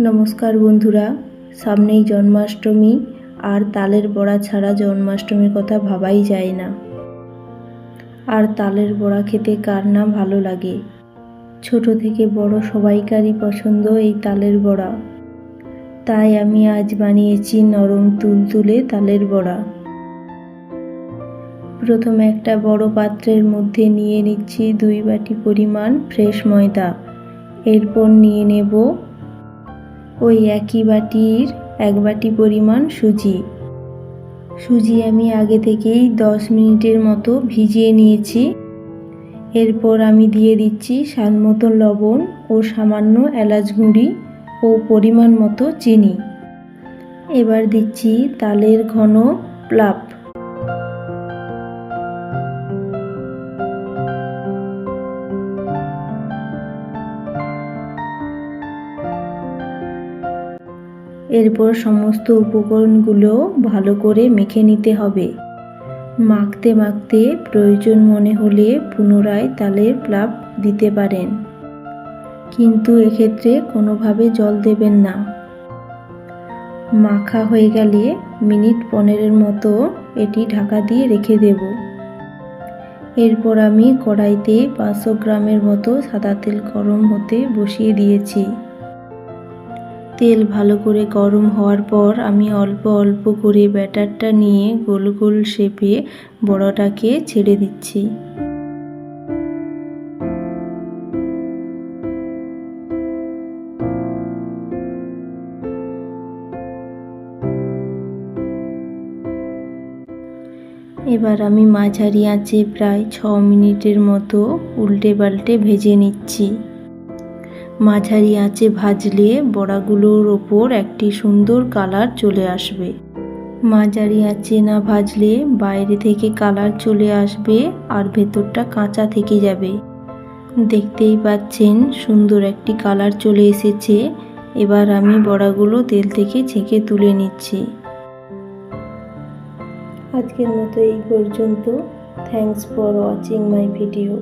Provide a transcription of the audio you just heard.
নমস্কার বন্ধুরা, সামনেই জন্মাষ্টমী, আর তালের বড়া ছাড়া জন্মাষ্টমীর কথা ভাবাই যায় না। আর তালের বড়া খেতে কার না ভালো লাগে? ছোট থেকে বড় সবাইকারই পছন্দ এই তালের বড়া। তাই আমি আজ বানিয়েছি নরম তুলতুলে তালের বড়া। প্রথমে একটা বড় পাত্রের মধ্যে নিয়ে নিচ্ছি দুই বাটি পরিমাণ ফ্রেশ ময়দা। এরপর নিয়ে নেব ওই একই বাটির এক বাটি পরিমাণ সুজি। সুজি আমি আগে থেকেই দশ মিনিটের মতো ভিজিয়ে নিয়েছি। এরপর আমি দিয়ে দিচ্ছি স্বাদ মতো লবণ ও সামান্য এলাচ গুঁড়ি ও পরিমাণ মতো চিনি। এবার দিচ্ছি তালের ঘন প্লাপ। এরপর সমস্ত উপকরণগুলো ভালো করে মেখে নিতে হবে। মাখতে মাখতে প্রয়োজন মনে হলে পুনরায় তালের প্লাপ দিতে পারেন। কিন্তু এক্ষেত্রে কোনোভাবে জল দেবেন না। মাখা হয়ে গেলে মিনিট পনেরোর মতো এটি ঢাকা দিয়ে রেখে দেব। এরপর আমি কড়াইতে পাঁচশো গ্রামের মতো সাদা তেল গরম হতে বসিয়ে দিয়েছি। তেল ভালো করে গরম হওয়ার পর আমি অল্প অল্প করে ব্যাটারটা নিয়ে গোল গোল শেপে বড়াটাকে ছেড়ে দিচ্ছি। এবার আমি মাঝারি আঁচে প্রায় ছ মিনিটের মতো উল্টে পাল্টে ভেজে নিচ্ছি। মাঝারি আঁচে ভাজলে বড়াগুলোর ওপর একটি সুন্দর কালার চলে আসবে। মাঝারি আঁচে না ভাজলে বাইরে থেকে কালার চলে আসবে আর ভেতরটা কাঁচা থেকে যাবে। দেখতেই পাচ্ছেন সুন্দর একটি কালার চলে এসেছে। এবার আমি বড়াগুলো তেল থেকে ছেঁকে তুলে নিচ্ছি। আজকের মতো এই পর্যন্ত। Thanks for watching my video